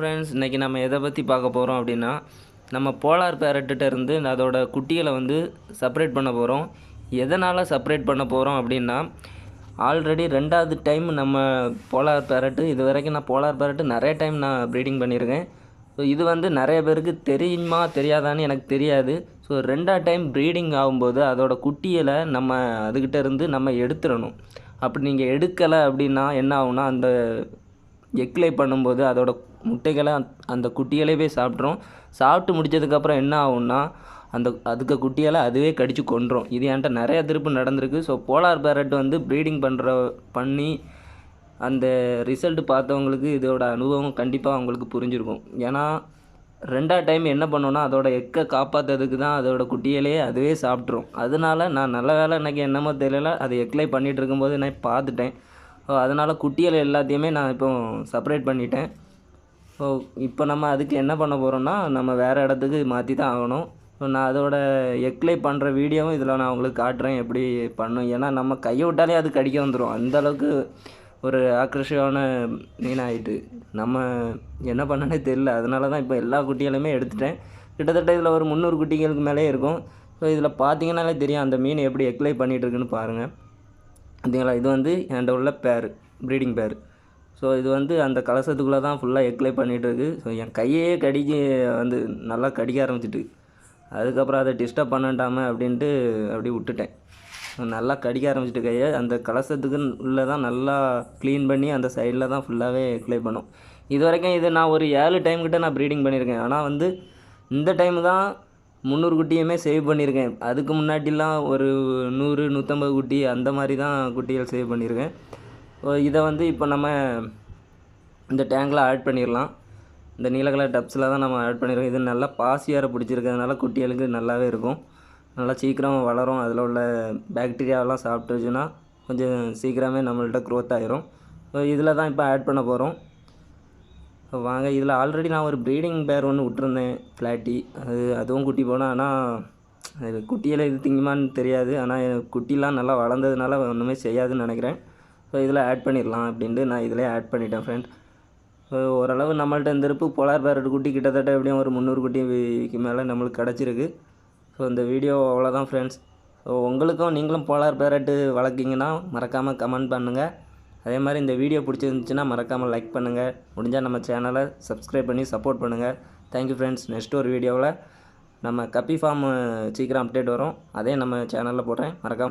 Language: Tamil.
ஃப்ரெண்ட்ஸ் இன்றைக்கி நம்ம எதை பற்றி பார்க்க போகிறோம் அப்படின்னா நம்ம போலார் பேரட்டுகிட்ட இருந்து அதோட குட்டிகளை வந்து செப்பரேட் பண்ண போகிறோம் எதனால் செப்பரேட் பண்ண போகிறோம் அப்படின்னா ஆல்ரெடி ரெண்டாவது டைம் நம்ம போலார் பேரட்டு இது வரைக்கும் நான் போலார் பேரட்டு நிறைய டைம் நான் ப்ரீடிங் பண்ணியிருக்கேன். ஸோ இது வந்து நிறைய பேருக்கு தெரியுமா தெரியாதான்னு எனக்கு தெரியாது. ஸோ ரெண்டாவது டைம் ப்ரீடிங் ஆகும்போது அதோட குட்டிகளை நம்ம அதுக்கிட்ட இருந்து நம்ம எடுத்துடணும். அப்படி நீங்கள் எடுக்கலை அப்படின்னா என்ன ஆகும்னா அந்த எக்லை பண்ணும்போது அதோட முட்டைகளை அந்த- அந்த குட்டிகளே போய் சாப்பிட்ரும் சாப்பிட்டு முடிச்சதுக்கப்புறம் என்ன ஆகும்னா அந்த அதுக்கு குட்டியால் அதுவே கடித்து கொன்றும். இது என்கிட்ட நிறைய திருப்பு நடந்திருக்கு. ஸோ போலார் பேரட் வந்து ப்ரீடிங் பண்ணுற பண்ணி அந்த ரிசல்ட் பார்த்தவங்களுக்கு இதோட அனுபவம் கண்டிப்பாக அவங்களுக்கு புரிஞ்சிருக்கும். ஏன்னா ரெண்டாவது டைம் என்ன பண்ணோன்னா அதோட எக்கை காப்பாற்றுறதுக்கு தான் அதோட குட்டியிலே அதுவே சாப்பிட்ரும். அதனால நான் நல்ல வேலை எனக்கு என்னமோ தெரியல. அது எக்லை பண்ணிகிட்டு இருக்கும்போது நான் பார்த்துட்டேன். ஸோ அதனால் குட்டிகளை எல்லாத்தையுமே நான் இப்போ செப்பரேட் பண்ணிட்டேன். ஸோ இப்போ நம்ம அதுக்கு என்ன பண்ண போகிறோன்னா நம்ம வேறு இடத்துக்கு மாற்றி தான் ஆகணும். ஸோ நான் அதோட எக்லை பண்ணுற வீடியோவும் இதில் நான் உங்களுக்கு காட்டுறேன் எப்படி பண்ணும். ஏன்னா நம்ம கையை விட்டாலே அது கடிக்க வந்துடும் அந்தளவுக்கு ஒரு ஆக்ரஷிவான மீனாகிட்டு நம்ம என்ன பண்ணனே தெரில அதனால தான் இப்போ எல்லா குட்டிகளுமே எடுத்துட்டேன். கிட்டத்தட்ட இதில் ஒரு முந்நூறு குட்டிகளுக்கு மேலே இருக்கும். ஸோ இதில் பார்த்தீங்கன்னாலே தெரியும் அந்த மீன் எப்படி எக்லை பண்ணிகிட்டு இருக்குன்னு பாருங்கள் பார்த்தீங்களா இது வந்து என்கிட்ட உள்ள பேர் ப்ரீடிங் பேர். ஸோ இது வந்து அந்த கலசத்துக்குள்ளே தான் ஃபுல்லாக எக்லை பண்ணிகிட்ருக்கு ஸோ என் கையே கடிக்க வந்து நல்லா கடிக்க ஆரம்பிச்சிட்டு அதுக்கப்புறம் அதை டிஸ்டர்ப் பண்ணட்டாமல் அப்படின்ட்டு அப்படி விட்டுட்டேன். நல்லா கடிக்க ஆரம்பிச்சிட்டு கையை அந்த கலசத்துக்கு உள்ளே தான் நல்லா க்ளீன் பண்ணி அந்த சைடில் தான் ஃபுல்லாகவே எக்லை பண்ணும். இது வரைக்கும் இது நான் ஒரு ஏழு டைம் கிட்ட நான் ப்ரீடிங் பண்ணியிருக்கேன். ஆனால் வந்து இந்த டைம் தான் முந்நூறு குட்டியுமே சேவ் பண்ணியிருக்கேன். அதுக்கு முன்னாடிலாம் ஒரு நூறு நூற்றம்பது குட்டி அந்த மாதிரி தான் குட்டிகள் சேவ் பண்ணியிருக்கேன். இதை வந்து இப்போ நம்ம இந்த டேங்கில் ஆட் பண்ணிடலாம். இந்த நீல கலர் டப்ஸில் தான் நம்ம ஆட் பண்ணியிருக்கோம் இது நல்லா பாசியார பிடிச்சிருக்கிறதுனால குட்டிகளுக்கு நல்லாவே இருக்கும். நல்லா சீக்கிரம் வளரும். அதில் உள்ள பேக்டீரியாவெல்லாம் சாப்பிட்டுச்சுன்னா கொஞ்சம் சீக்கிரமே நம்மள்ட்ட க்ரோத் ஆயிரும். ஸோ இதில் தான் இப்போ ஆட் பண்ண போகிறோம். வாங்க இதில் ஆல்ரெடி நான் ஒரு ப்ரீடிங் பேர் ஒன்று விட்டுருந்தேன் ஃப்ளாட்டி அது அதுவும் குட்டி போனேன் ஆனால் அது குட்டியில் இது திங்குமான்னு தெரியாது. ஆனால் குட்டிலாம் நல்லா வளர்ந்ததுனால ஒன்றுமே செய்யாதுன்னு நினைக்கிறேன். ஸோ இதில் ஆட் பண்ணிடலாம் அப்படின்ட்டு நான் இதிலே ஆட் பண்ணிட்டேன் ஃப்ரெண்ட் ஸோ ஓரளவு நம்மள்ட்ட இந்த இருப்பு போலார் பேரட் குட்டி கிட்டத்தட்ட எப்படியும் ஒரு முந்நூறு குட்டிக்கு மேலே நம்மளுக்கு கிடச்சிருக்கு. ஸோ இந்த வீடியோ அவ்வளோதான் ஃப்ரெண்ட்ஸ் ஸோ உங்களுக்கும் நீங்களும் போலார் பேரட்டு வளர்க்கிங்கன்னா மறக்காமல் கமெண்ட் பண்ணுங்கள் அதே மாதிரி இந்த வீடியோ பிடிச்சிருந்துச்சுன்னா மறக்காமல் லைக் பண்ணுங்கள் முடிஞ்சால் நம்ம சேனலை சப்ஸ்கிரைப் பண்ணி சப்போர்ட் பண்ணுங்கள் தேங்க்யூ ஃப்ரெண்ட்ஸ் நெக்ஸ்ட் ஒரு வீடியோவில் நம்ம கப்பி ஃபார்ம் சீக்கிரம் அப்டேட் வரும். அதே நம்ம சேனலில் போடுறேன். மறக்காமல்